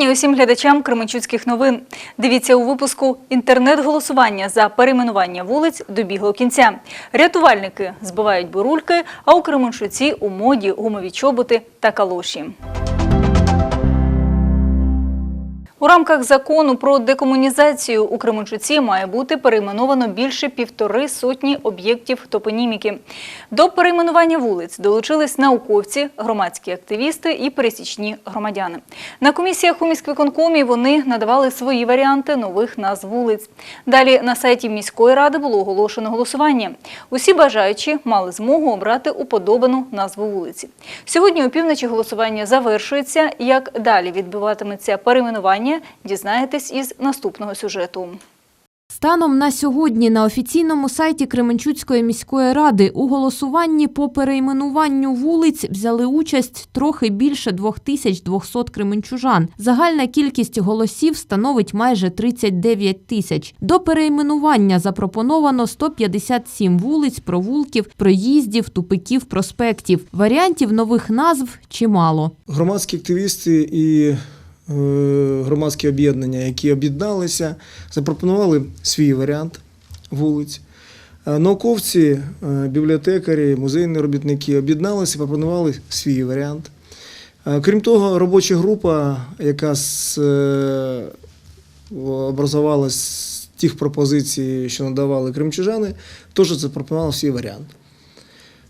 вітання усім глядачам Кременчуцьких новин. Дивіться у випуску інтернет-голосування за перейменування вулиць добігло кінця. Рятувальники збивають бурульки, а у Кременчуці у моді гумові чоботи та калоші. У рамках закону про декомунізацію у Кременчуці має бути перейменовано більше півтори сотні об'єктів топоніміки. До перейменування вулиць долучились науковці, громадські активісти і пересічні громадяни. На комісіях у міськвиконкомі вони надавали свої варіанти нових назв вулиць. Далі на сайті міської ради було оголошено голосування. Усі бажаючі мали змогу обрати уподобану назву вулиці. Сьогодні у півночі голосування завершується. Як далі відбуватиметься перейменування, дізнаєтесь із наступного сюжету. Станом на сьогодні на офіційному сайті Кременчуцької міської ради у голосуванні по перейменуванню вулиць взяли участь трохи більше 2200 кременчужан. Загальна кількість голосів становить майже 39 тисяч. До перейменування запропоновано 157 вулиць, провулків, проїздів, тупиків, проспектів. Варіантів нових назв чимало. Громадські активісти і громадські об'єднання, які об'єдналися, запропонували свій варіант вулиць. Е, Науковці, е, бібліотекарі, музейні робітники об'єдналися, пропонували свій варіант. Е, Крім того, робоча група, яка е, з тих пропозицій, що надавали кримчужани, теж запропонувала свій варіант.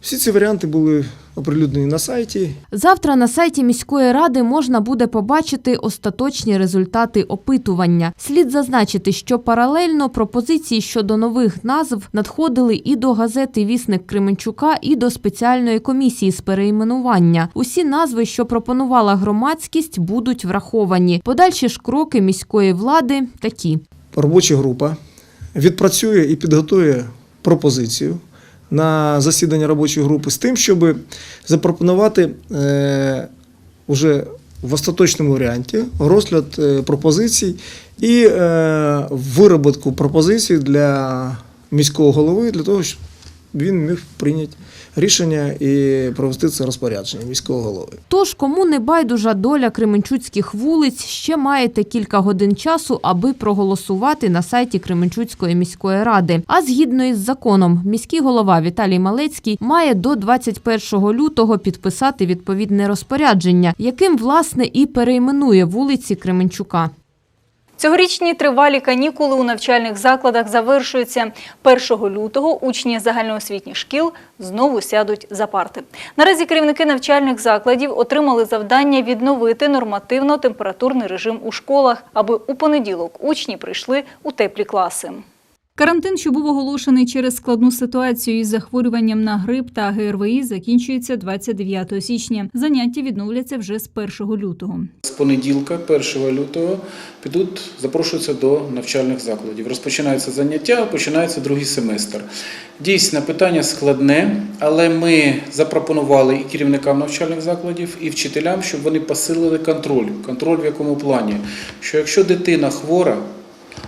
Всі ці варіанти були оприлюднені на сайті, Завтра на сайті міської ради можна буде побачити остаточні результати опитування. Слід зазначити, що паралельно пропозиції щодо нових назв надходили і до газети Вісник Кременчука, і до спеціальної комісії з перейменування. Усі назви, що пропонувала громадськість, будуть враховані. Подальші ж кроки міської влади такі. робоча група відпрацює і підготує пропозицію на засідання робочої групи з тим, щоб запропонувати е, уже в остаточному варіанті розгляд е, пропозицій і е, вироботку пропозицій для міського голови для того, щоб він міг прийняти рішення і провести це розпорядження міського голови. Тож, кому не байдужа доля кременчуцьких вулиць, ще маєте кілька годин часу, аби проголосувати на сайті Кременчуцької міської ради. А згідно із законом, міський голова Віталій Малецький має до 21 лютого підписати відповідне розпорядження, яким власне і перейменує вулиці Кременчука. Цьогорічні тривалі канікули у навчальних закладах завершуються. 1 лютого учні загальноосвітніх шкіл знову сядуть за парти. Наразі керівники навчальних закладів отримали завдання відновити нормативно-температурний режим у школах, аби у понеділок учні прийшли у теплі класи. Карантин, що був оголошений через складну ситуацію із захворюванням на грип та ГРВІ, закінчується 29 січня. Заняття відновляться вже з 1 лютого. З понеділка, 1 лютого, підуть, запрошуються до навчальних закладів. Розпочинаються заняття, починається другий семестр. Дійсно, питання складне, але ми запропонували і керівникам навчальних закладів, і вчителям, щоб вони посилили контроль. Контроль в якому плані? Що якщо дитина хвора,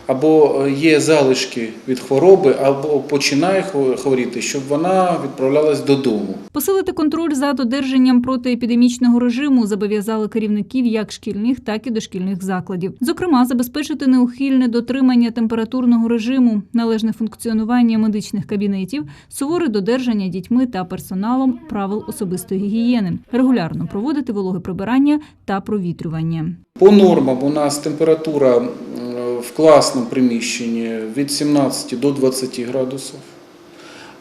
або є залишки від хвороби, або починає хворіти, щоб вона відправлялась додому. Посилити контроль за додержанням протиепідемічного режиму зобов'язали керівників як шкільних, так і дошкільних закладів. Зокрема, забезпечити неухильне дотримання температурного режиму, належне функціонування медичних кабінетів, суворе додержання дітьми та персоналом правил особистої гігієни, регулярно проводити вологе прибирання та провітрювання. По нормам у нас температура в класному приміщенні від 17 до 20 градусів.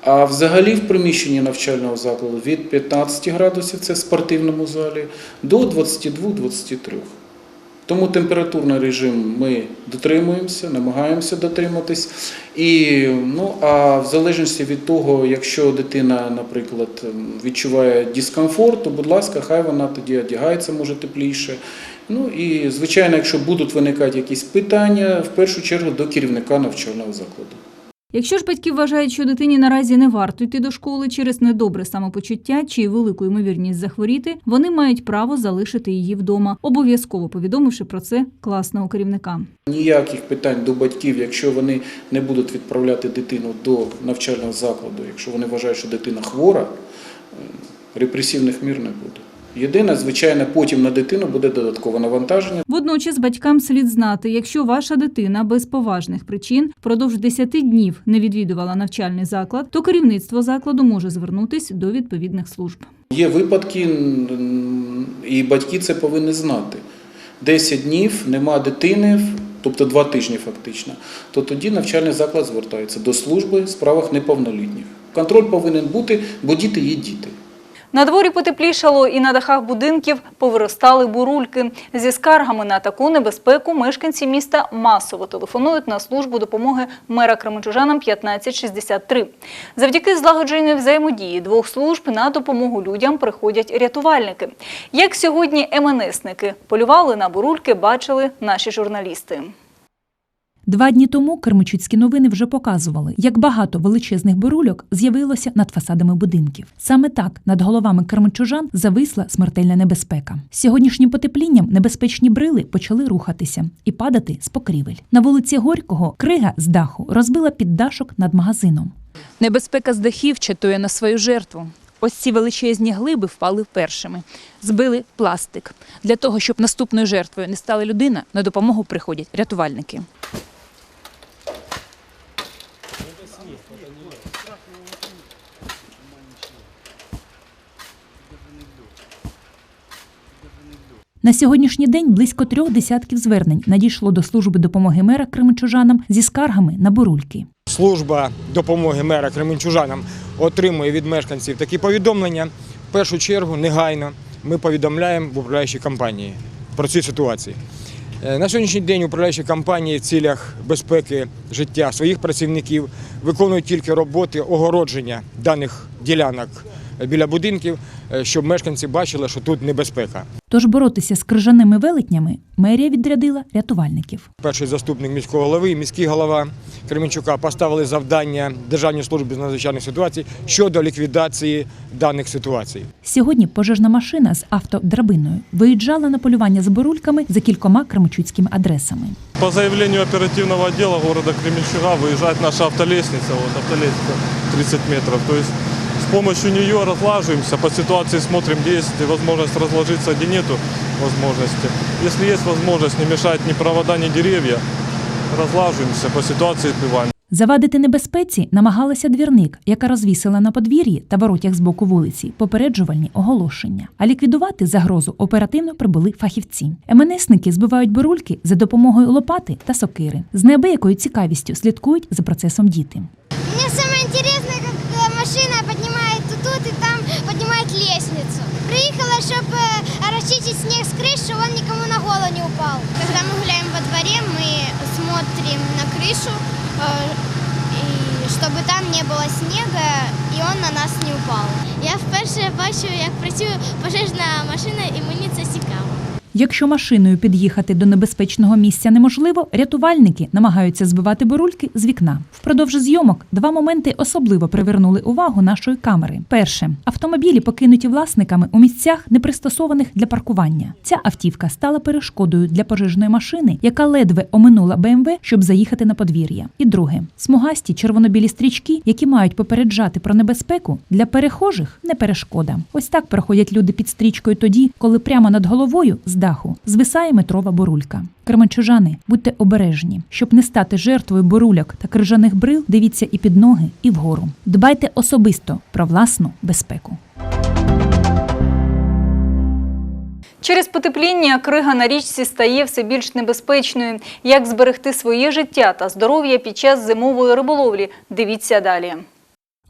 А взагалі в приміщенні навчального закладу від 15 градусів, це в спортивному залі, до 22-23. Тому температурний режим ми дотримуємося, намагаємося дотриматись. І, ну, а в залежності від того, якщо дитина, наприклад, відчуває дискомфорт, то, будь ласка, хай вона тоді одягається, може тепліше. Ну і, звичайно, якщо будуть виникати якісь питання, в першу чергу до керівника навчального закладу. Якщо ж батьки вважають, що дитині наразі не варто йти до школи через недобре самопочуття чи велику ймовірність захворіти, вони мають право залишити її вдома, обов'язково повідомивши про це класного керівника. Ніяких питань до батьків, якщо вони не будуть відправляти дитину до навчального закладу, якщо вони вважають, що дитина хвора, е, репресивних мір не буде. Єдине, звичайно, потім на дитину буде додаткове навантаження. Водночас батькам слід знати, якщо ваша дитина без поважних причин впродовж 10 днів не відвідувала навчальний заклад, то керівництво закладу може звернутись до відповідних служб. Є випадки, і батьки це повинні знати. 10 днів нема дитини, тобто 2 тижні фактично, то тоді навчальний заклад звертається до служби в справах неповнолітніх. Контроль повинен бути, бо діти є діти. На дворі потеплішало і на дахах будинків повиростали бурульки. Зі скаргами на таку небезпеку мешканці міста масово телефонують на службу допомоги мера Кременчужанам 1563. Завдяки злагодженій взаємодії двох служб на допомогу людям приходять рятувальники. Як сьогодні МНСники полювали на бурульки, бачили наші журналісти. Два дні тому Кермичуцькі новини вже показували, як багато величезних бурульок з'явилося над фасадами будинків. Саме так над головами кермичужан зависла смертельна небезпека. Сьогоднішнім потеплінням небезпечні брили почали рухатися і падати з покрівель. На вулиці Горького крига з даху розбила піддашок над магазином. Небезпека з дахів чатує на свою жертву. Ось ці величезні глиби впали першими, збили пластик. Для того, щоб наступною жертвою не стала людина, на допомогу приходять рятувальники. На сьогоднішній день близько трьох десятків звернень надійшло до служби допомоги мера кременчужанам зі скаргами на бурульки. Служба допомоги мера кременчужанам отримує від мешканців такі повідомлення. В першу чергу негайно ми повідомляємо в управляючій компанії про ці ситуації. Е, На сьогоднішній день управляючі компанії в цілях безпеки життя своїх працівників виконують тільки роботи огородження даних ділянок біля будинків, е, щоб мешканці бачили, що тут небезпека. Тож боротися з крижаними велетнями мерія відрядила рятувальників. Перший заступник міського голови і міський голова Кременчука поставили завдання Державній службі з надзвичайних ситуацій щодо ліквідації даних ситуацій. Сьогодні пожежна машина з автодрабиною виїжджала на полювання з бурульками за кількома кремичуцькими адресами. По заявлению оперативного отдела города Кременчуга выезжает наша автолестница, вот автолестница 30 метров. То есть с помощью нее разлаживаемся, по ситуации смотрим, где есть возможность разложиться, где нету возможности. Если есть возможность, не мешать ни провода, ни деревья, разлаживаемся, по ситуации сбиваем. Завадити небезпеці намагалася двірник, яка розвісила на подвір'ї та воротях з боку вулиці попереджувальні оголошення. А ліквідувати загрозу оперативно прибули фахівці. МНСники збивають бурульки за допомогою лопати та сокири. З неабиякою цікавістю слідкують за процесом діти. Мне самое интересное, как э, машина поднимает тут, тут и там поднимает лестницу. Приехала, чтобы расчистить снег с крыши, чтобы он никому на голову не упал. Когда мы гуляем во дворе, мы смотрим на крышу, э, и чтобы там не было снега, и он на нас не упал. Я вперше бачу, як працює пожежна машина, і мені це цікаво. Якщо машиною під'їхати до небезпечного місця неможливо, рятувальники намагаються збивати бурульки з вікна. Впродовж зйомок два моменти особливо привернули увагу нашої камери. Перше автомобілі покинуті власниками у місцях, не пристосованих для паркування. Ця автівка стала перешкодою для пожежної машини, яка ледве оминула БМВ, щоб заїхати на подвір'я. І друге смугасті червоно-білі стрічки, які мають попереджати про небезпеку, для перехожих не перешкода. Ось так проходять люди під стрічкою тоді, коли прямо над головою з даху звисає метрова бурулька. Керманчужани, будьте обережні, щоб не стати жертвою бурульок та крижаних брил. Дивіться і під ноги, і вгору. Дбайте особисто про власну безпеку. Через потепління крига на річці стає все більш небезпечною. Як зберегти своє життя та здоров'я під час зимової риболовлі? Дивіться далі.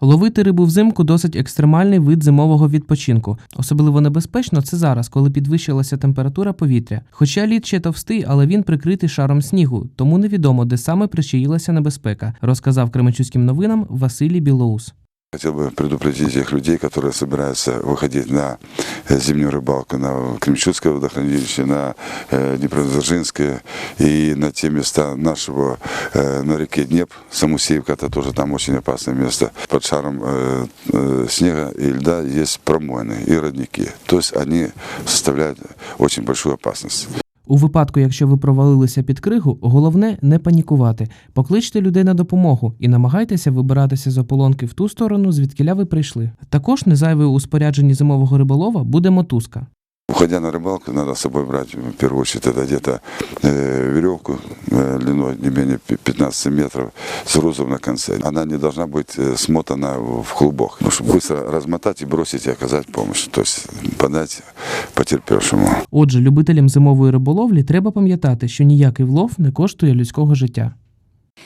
Ловити рибу взимку досить екстремальний вид зимового відпочинку. Особливо небезпечно це зараз, коли підвищилася температура повітря. Хоча лід ще товстий, але він прикритий шаром снігу, тому невідомо, де саме причаїлася небезпека, розказав Кременчуцьким новинам Василій Білоус. Хотел бы предупредить тех людей, которые собираются выходить на э, зимнюю рыбалку на Кремчуцкое водохранилище, на э, Днепродзержинское и на те места нашего, э, на реке Днеп, Самусеевка, это тоже там очень опасное место. Под шаром э, э, снега и льда есть промоины и родники. То есть они составляют очень большую опасность. У випадку, якщо ви провалилися під кригу, головне не панікувати. Покличте людей на допомогу і намагайтеся вибиратися з ополонки в ту сторону, звідкіля ви прийшли. Також незайвою у спорядженні зимового риболова буде мотузка. Уходя на рыбалку, надо с собой брать, в первую очередь, это где-то э, веревку э, длиной не менее пи- 15 метров с грузом на конце. Она не должна быть э, смотана в в клубок, ну, чтобы быстро размотать и бросить и оказать помощь, то есть подать потерпевшему. Отже, любителям зимової риболовлі треба пам'ятати, що ніякий влов не коштує людського життя.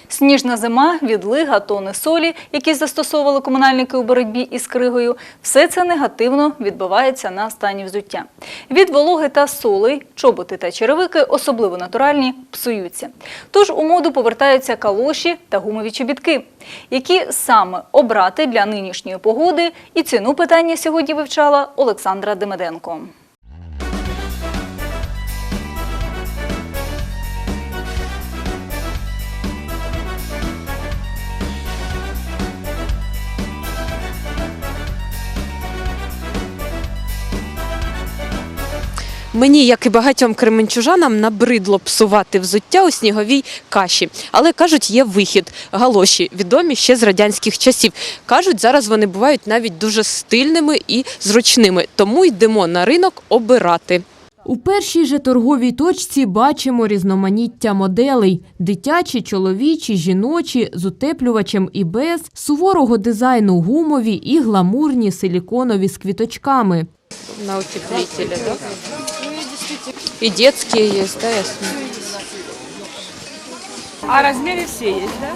Сніжна зима, відлига, тони солі, які застосовували комунальники у боротьбі із кригою, все це негативно відбивається на стані взуття. Від вологи та солей, чоботи та черевики, особливо натуральні, псуються. Тож у моду повертаються калоші та гумові чобітки. Які саме обрати для нинішньої погоди і ціну питання сьогодні вивчала Олександра Демеденко. Мені, як і багатьом кременчужанам, набридло псувати взуття у сніговій каші. Але кажуть, є вихід. Галоші відомі ще з радянських часів. Кажуть, зараз вони бувають навіть дуже стильними і зручними. Тому йдемо на ринок обирати. У першій же торговій точці бачимо різноманіття моделей: дитячі, чоловічі, жіночі, з утеплювачем і без, суворого дизайну гумові і гламурні силіконові з квіточками. На утеплителя, да? И детские есть, да, ясно? А розміри всі є, так?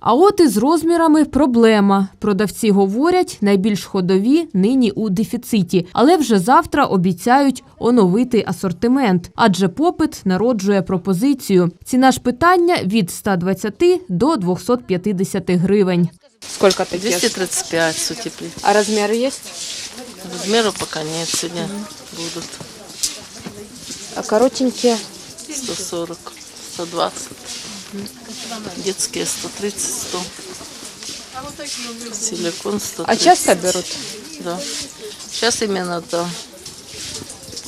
А от із розмірами проблема. Продавці говорять, найбільш ходові нині у дефіциті, але вже завтра обіцяють оновити асортимент, адже попит народжує пропозицію. Ціна ж питання від 120 до 250 гривень. Сколько таких? 235 с утеплителем. А размеры есть? Размеров пока нет, сегодня будут А коротенькие? 140, 120. Детские 130, 100. Силикон 130. А часто берут? Да. Сейчас именно, да.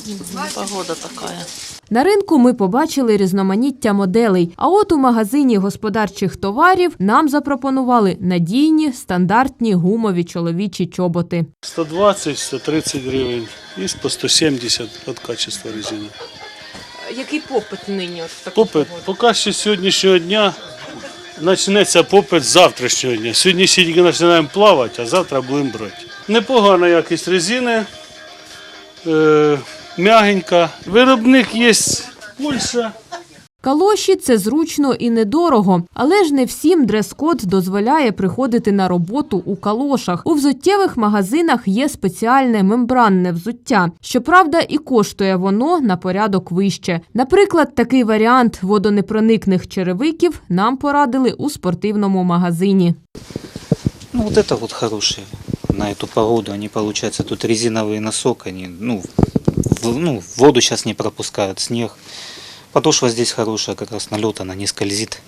Мгм, Погода такая. На ринку ми побачили різноманіття моделей. А от у магазині господарчих товарів нам запропонували надійні стандартні гумові чоловічі чоботи. 120-130 гривень і по 170 від качества резини. Який попит нині? От Попит поки що сьогоднішнього дня почнеться попит з завтрашнього дня. Сьогодні ще тільки починаємо плавати, а завтра будемо брати. Непогана якість резини, е, м'ягенька. Виробник є Польща. Калоші це зручно і недорого, але ж не всім дрес-код дозволяє приходити на роботу у калошах. У взуттєвих магазинах є спеціальне мембранне взуття. Щоправда, і коштує воно на порядок вище. Наприклад, такий варіант водонепроникних черевиків нам порадили у спортивному магазині. Ну вот это вот хорошие на эту погоду. Они получается тут резиновый носок, они ну в, ну, воду сейчас не пропускают снег. Подошва здесь хорошая, как раз налет, она не скользит.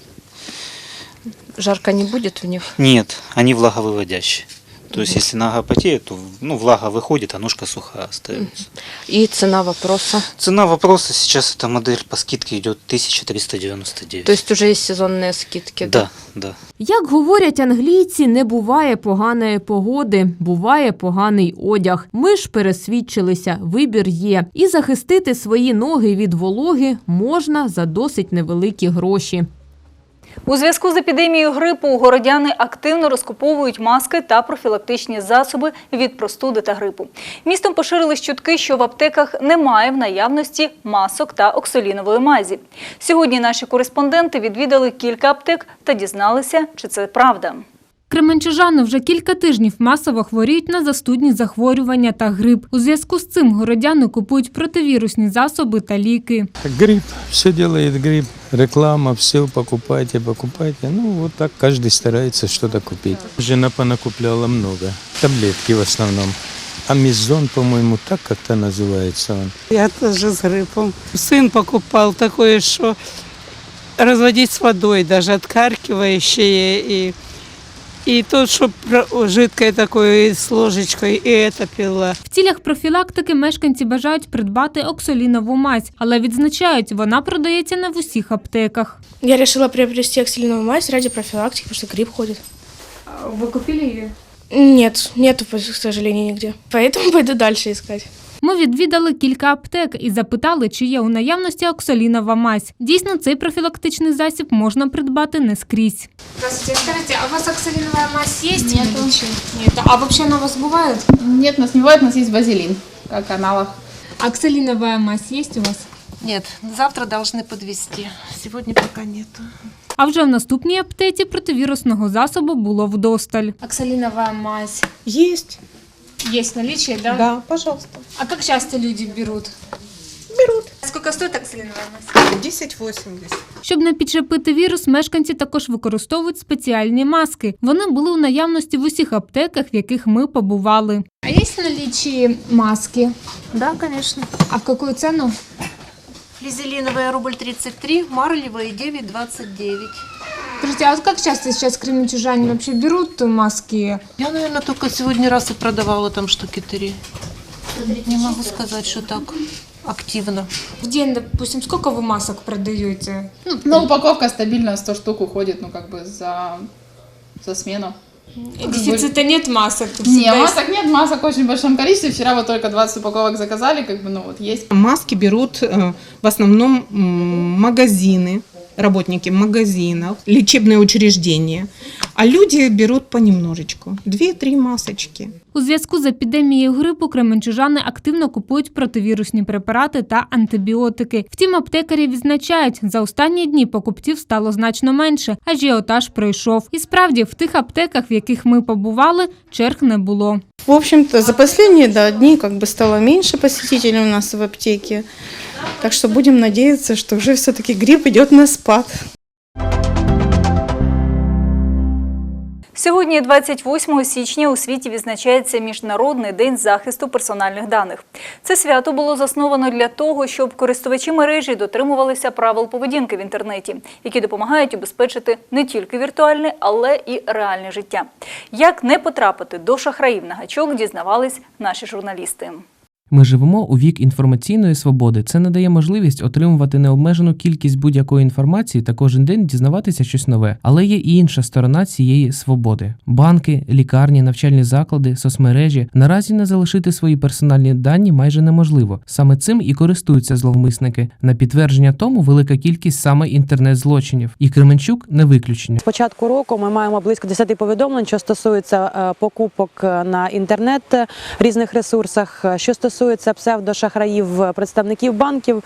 Жарко не будет в них? Нет, они влаговыводящие. То есть если нога потеет, то ну, влага выходит, а ножка сухая остается. И цена вопроса? Цена вопроса сейчас эта модель по скидке идет 1399. То есть уже есть сезонные скидки? да, да. Як говорять англійці, не буває поганої погоди, буває поганий одяг. Ми ж пересвідчилися, вибір є. І захистити свої ноги від вологи можна за досить невеликі гроші. У зв'язку з епідемією грипу городяни активно розкуповують маски та профілактичні засоби від простуди та грипу. Містом поширились чутки, що в аптеках немає в наявності масок та оксолінової мазі. Сьогодні наші кореспонденти відвідали кілька аптек та дізналися, чи це правда. Кременчужани вже кілька тижнів масово хворіють на застудні захворювання та грип. У зв'язку з цим городяни купують противірусні засоби та ліки. Грипп, все делает грипп, реклама, все покупайте, покупайте. Ну, вот так каждый старается что-то купить. Жена понакупляла много, таблетки в основном. Амизон, по-моему, так как-то называется он. Я тоже с гриппом. Сын покупал такое, что разводить с водой, даже откаркивающее и И то, что жидкое такое и с ложечкой, и это пила. В цілях профілактики мешканці бажають придбати оксолінову мазь, але відзначають, вона продається не в усіх аптеках. Я решила приобрести оксилиновую мазь ради профилактики, потому что грипп ходит. Ви купили її? Нет, нету, к сожалению, нигде. Поэтому пойду дальше искать. Ми відвідали кілька аптек і запитали, чи є у наявності оксолінова мазь. Дійсно, цей профілактичний засіб можна придбати не скрізь. Здравствуйте, скажите, а у вас оксалиновая мазь есть? Нет. Нет. А вообще она у вас бывает? Нет, у нас не бывает, у нас есть базилин, как аналог. Оксалиновая мазь есть у вас? Нет, завтра должны подвести. Сегодня пока нету. А вже в наступній аптеці противірусного засобу було вдосталь. Оксалиновая мазь. Есть. Есть наличие, да? Да, пожалуйста. А как часто люди берут? Берут. Сколько стоит оксалиновая мазь? 10,80. Щоб не підчепити вірус, мешканці також використовують спеціальні маски. Вони були у наявності в усіх аптеках, в яких ми побували. А есть в наличии маски? Да, конечно. А в какую цену? Флизелиновая рубль 33, марлевая 9,29. Скажите, а вот как часто сейчас кременчужане вообще берут маски? Я, наверное, только сегодня раз и продавала там штуки три. Не могу сказать, что так активно. В день, допустим, сколько вы масок продаете? Ну, ну, упаковка стабильно 100 штук уходит, ну, как бы за, за смену. Дефицита нет масок? Не, Всегда есть- масок нет, масок в очень большом количестве. Вчера вот только 20 упаковок заказали, как бы, ну, вот есть. Маски берут э, в основном магазины, работники магазинов, лечебные учреждения, а люди берут понемножечку, 2-3 масочки. У зв'язку з епідемією грипу кременчужани активно купують противірусні препарати та антибіотики. Втім, аптекарі відзначають, за останні дні покупців стало значно менше, ажіотаж пройшов. І справді, в тих аптеках, в яких ми побували, черг не було. В общем-то, за последние да, дни как бы стало меньше посетителей у нас в аптеке. Так что будем надеяться, что уже все-таки грипп идет на спад. Сьогодні, 28 січня, у світі відзначається Міжнародний день захисту персональних даних. Це свято було засновано для того, щоб користувачі мережі дотримувалися правил поведінки в інтернеті, які допомагають убезпечити не тільки віртуальне, але і реальне життя. Як не потрапити до шахраїв на гачок, дізнавались наші журналісти. Ми живемо у вік інформаційної свободи. Це надає можливість отримувати необмежену кількість будь-якої інформації та кожен день дізнаватися щось нове. Але є і інша сторона цієї свободи: банки, лікарні, навчальні заклади, соцмережі наразі не залишити свої персональні дані майже неможливо. Саме цим і користуються зловмисники. На підтвердження тому велика кількість саме інтернет-злочинів. І Кременчук не виключення. З початку року ми маємо близько 10 повідомлень, що стосується е, покупок е, на інтернет е, різних ресурсах. Що стосується псевдошахраїв, е, представників банків,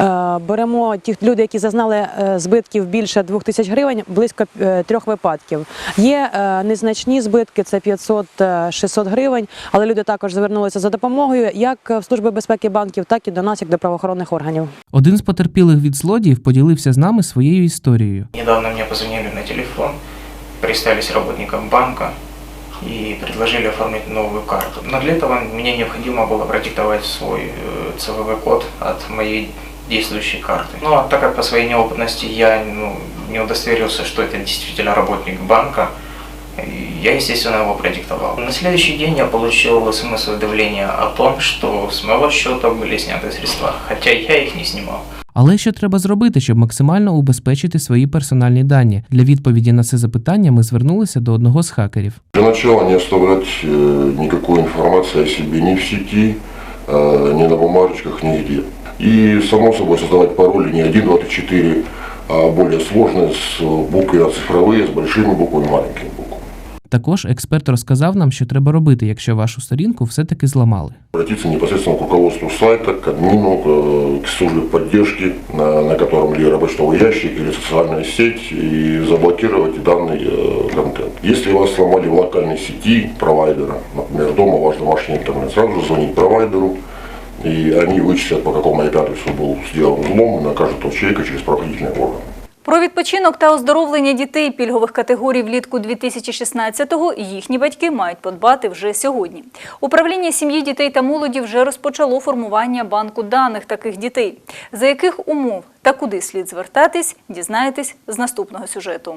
е, беремо тих людей, які зазнали е, збитків більше 2 тисяч гривень, близько трьох випадків. Є незначні збитки, це 500-600 гривень, але люди також звернулися за допомогою як в Служби безпеки банків, так і до нас, як до правоохоронних органів. Один з потерпілих від злодіїв поділився з нами своєю історією. Недавно мне позвонили на телефон, представились работником банка и предложили оформить новую карту. Но для этого мне необходимо было продиктовать свой э, ЦВВ-код от моей действующей карты. Ну, а так как по своей неопытности я ну, не удостоверился, что это действительно работник банка, и я, естественно, его продиктовал. На следующий день я получил смс-уведомление о том, что с моего счета были сняты средства, хотя я их не снимал. Але що треба зробити, щоб максимально убезпечити свої персональні дані? Для відповіді на це запитання ми звернулися до одного з хакерів. Для начала не оставлять э, никакой информации о себе ни в сети, э, ни на бумажечках, нигде. И, само собой, создавать пароли не 1, 2, 3, 4, а более сложные, с буквы цифровые, с большими буквами, маленькими буквами. Також експерт розказав нам, що треба робити, якщо вашу сторінку все-таки зламали. Обратиться непосредственно к руководству сайта, к админу, к, к службе поддержки, на, на котором или рабочий ящик, или социальная сеть, и заблокировать данный э, контент. Если вас сломали в локальной сети провайдера, например, дома ваш домашний интернет, сразу же звонить провайдеру, и они вычислят, по какому IP-адресу был сделан взлом, и накажут того человека через правоохранительные органы. Про відпочинок та оздоровлення дітей пільгових категорій влітку 2016-го їхні батьки мають подбати вже сьогодні. Управління сім'ї, дітей та молоді вже розпочало формування банку даних таких дітей. За яких умов та куди слід звертатись, дізнаєтесь з наступного сюжету.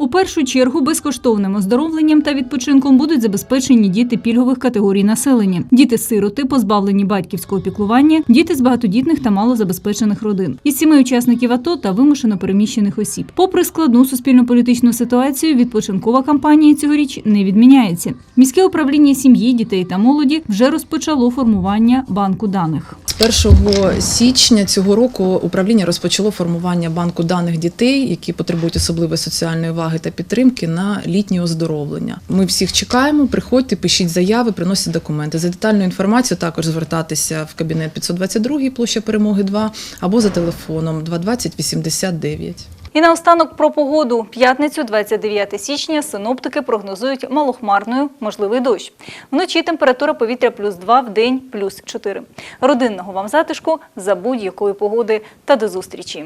У першу чергу безкоштовним оздоровленням та відпочинком будуть забезпечені діти пільгових категорій населення: діти-сироти, позбавлені батьківського піклування, діти з багатодітних та малозабезпечених родин, із сіми учасників АТО та вимушено переміщених осіб. Попри складну суспільно-політичну ситуацію, відпочинкова кампанія цьогоріч не відміняється. Міське управління сім'ї, дітей та молоді вже розпочало формування банку даних. З 1 січня цього року управління розпочало формування банку даних дітей, які потребують особливої соціальної уваги та підтримки на літнє оздоровлення. Ми всіх чекаємо. Приходьте, пишіть заяви, приносять документи. За детальну інформацію також звертатися в кабінет 522 площа перемоги 2 або за телефоном 220 89. І наостанок про погоду. П'ятницю, 29 січня, синоптики прогнозують малохмарною, можливий дощ. Вночі температура повітря плюс 2, в день плюс 4. Родинного вам затишку за будь-якої погоди та до зустрічі.